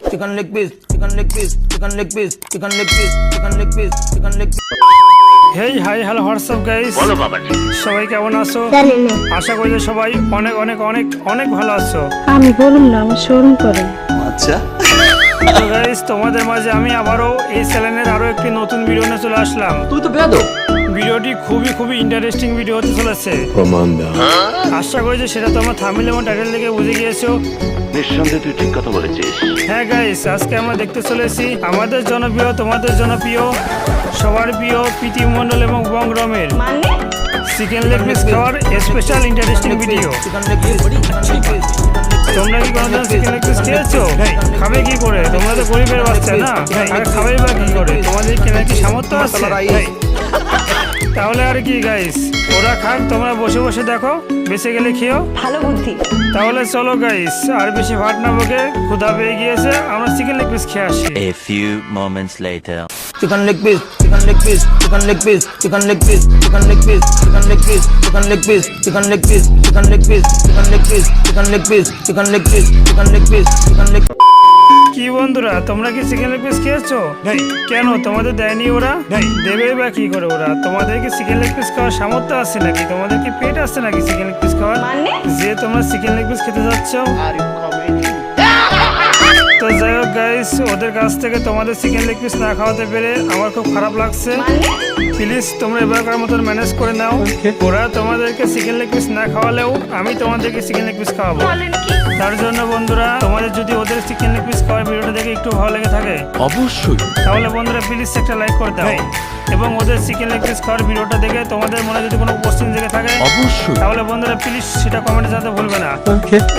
chicken leg piece, chicken leg piece, chicken leg piece, chicken leg piece, chicken leg piece, chicken leg piece. Hey hi hello what's up guys বলো বাবাজি। সবাই কেমন আছো? আশা করি যে সবাই অনেক অনেক অনেক অনেক ভালো আছো। আমি বলুন না আমার শোরুম করে তো গাইস তোমাদের মাঝে আমি আবারও এই চ্যানেলের আরও একটি নতুন ভিডিও নিয়ে চলে আসলাম। তুই তো বেয়াদ ভিডিওটি খুবই খুবই ইন্টারেস্টিং ভিডিও হতে চলেছে। আশা করি যে সেটা তোমার থামিল এবং টাইটেল দেখে বুঝে গিয়েছো। নিঃসন্দেহে তুই ঠিক কথা বলেছিস। হ্যাঁ গাইস আজকে আমরা দেখতে চলেছি আমাদের জনপ্রিয় তোমাদের জনপ্রিয় সবার প্রিয় প্রীতি মণ্ডল এবং বং রমের। মানে? চিকেন লেগ পিস খাওয়ার স্পেশাল ইন্টারেস্টিং ভিডিও. তোমরা কি কোনোদিন চিকেন লেগ পিস খেয়েছো? খাবে কি করে? তোমরা তো গরিবের বাচ্চা না? আর খাবে বা কি করে? তোমাদের কেনার কি সামর্থ্য আছে? তাহলে আর কি গাইস ওরা খান তোমরা বসে বসে দেখো বেঁচে গেলে খেয়েও ভালো বুদ্ধি তাহলে চলো গাইস আর বেশি ভাট না বকে ক্ষুধা পেয়ে গিয়েছে আমরা চিকেন লেগ পিস খেয়ে আসি a few moments later chicken leg piece chicken leg piece chicken leg piece chicken leg piece chicken leg piece chicken leg piece chicken leg piece chicken leg piece chicken leg piece chicken leg piece chicken leg piece chicken leg piece chicken leg piece chicken leg piece chicken leg piece কি বন্ধুরা তোমরা কি chicken leg piece খেয়েছো কেন তোমাদের দেয়নি ওরা? দেবে বা কি করে ওরা? তোমাদের কি চিকেন লেগ পিস খাওয়ার সামর্থ্য আছে নাকি? তোমাদের কি পেট আছে নাকি চিকেন লেগ পিস খাওয়ার? মানে? যে তোমরা চিকেন লেগ পিস খেতে যাচ্ছ। তো যাই হোক গাইস ওদের কাছ থেকে তোমাদের চিকেন লেগ পিস না খাওয়াতে পেরে আমার খুব খারাপ লাগছে। প্লিজ তোমরা এবারকার মতন ম্যানেজ করে নাও। ওরা তোমাদেরকে চিকেন লেগ পিস না খাওয়ালেও আমি তোমাদেরকে চিকেন লেগ পিস খাওয়াবো তার জন্য বন্ধুরা তোমাদের যদি ওদের একটু ভালো লেগে থাকে। অবশ্যই। তাহলে বন্ধুরা প্লিজ একটা লাইক করে দাও। এবং ওদের চিকেন লেগ পিস খাওয়ার ভিডিওটা দেখে তোমাদের মনে যদি কোনো কোশ্চেন জেগে থাকে অবশ্যই। তাহলে বন্ধুরা প্লিজ সেটা কমেন্টে জানাতে ভুলবে না।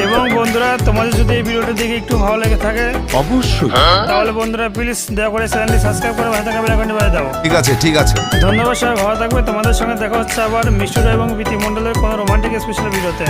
এবং বন্ধুরা তোমাদের যদি এই ভিডিওটা দেখে একটু ভালো লেগে থাকে অবশ্যই। তাহলে বন্ধুরা প্লিজ দয়া করে চ্যানেলটি সাবস্ক্রাইব করে ভালো থাকা বেল আইকনটি বাজিয়ে দাও। ঠিক আছে ঠিক আছে। ধন্যবাদ সবাই ভালো থাকবে। তোমাদের সঙ্গে দেখা হচ্ছে আবার মিশুরা এবং প্রীতি মণ্ডলের কোনো রোমান্টিক স্পেশাল ভিডিওতে